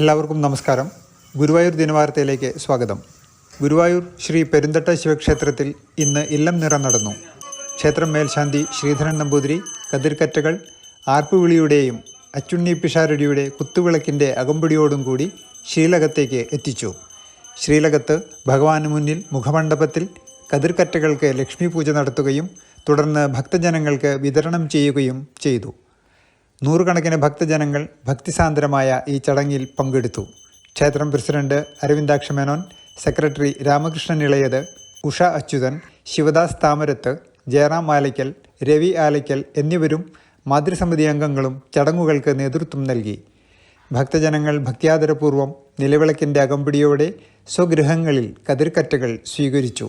എല്ലാവർക്കും നമസ്കാരം. ഗുരുവായൂർ ദിനവാർത്തയിലേക്ക് സ്വാഗതം. ഗുരുവായൂർ ശ്രീ പെരുന്തട്ട ശിവക്ഷേത്രത്തിൽ ഇന്ന് ഇല്ലം നിറ നടന്നു. ക്ഷേത്രം മേൽശാന്തി ശ്രീധരൻ നമ്പൂതിരി കതിർക്കറ്റകൾ ആർപ്പുവിളിയുടെയും അച്ചുണ്ണി പിഷാരടിയുടെ കുത്തുവിളക്കിന്റെ അകമ്പടിയോടും കൂടി ശ്രീലകത്തേക്ക് എത്തിച്ചു. ശ്രീലകത്ത് ഭഗവാന് മുന്നിൽ മുഖമണ്ഡപത്തിൽ കതിർക്കറ്റകൾക്ക് ലക്ഷ്മി പൂജ നടത്തുകയും തുടർന്ന് ഭക്തജനങ്ങൾക്ക് വിതരണം ചെയ്യുകയും ചെയ്തു. നൂറുകണക്കിന് ഭക്തജനങ്ങൾ ഭക്തിസാന്ദ്രമായ ഈ ചടങ്ങിൽ പങ്കെടുത്തു. ക്ഷേത്രം പ്രസിഡന്റ് അരവിന്ദാക്ഷ മേനോൻ സെക്രട്ടറി രാമകൃഷ്ണൻ ഇളയത് ഉഷ അച്യുതൻ ശിവദാസ് താമരത്ത് ജയറാം ആലയ്ക്കൽ രവി ആലയ്ക്കൽ എന്നിവരും മാതൃസമിതി അംഗങ്ങളും ചടങ്ങുകൾക്ക് നേതൃത്വം നൽകി. ഭക്തജനങ്ങൾ ഭക്തിയാദരപൂർവം നിലവിളക്കിന്റെ അകമ്പടിയോടെ സ്വഗൃഹങ്ങളിൽ കതിർക്കറ്റകൾ സ്വീകരിച്ചു.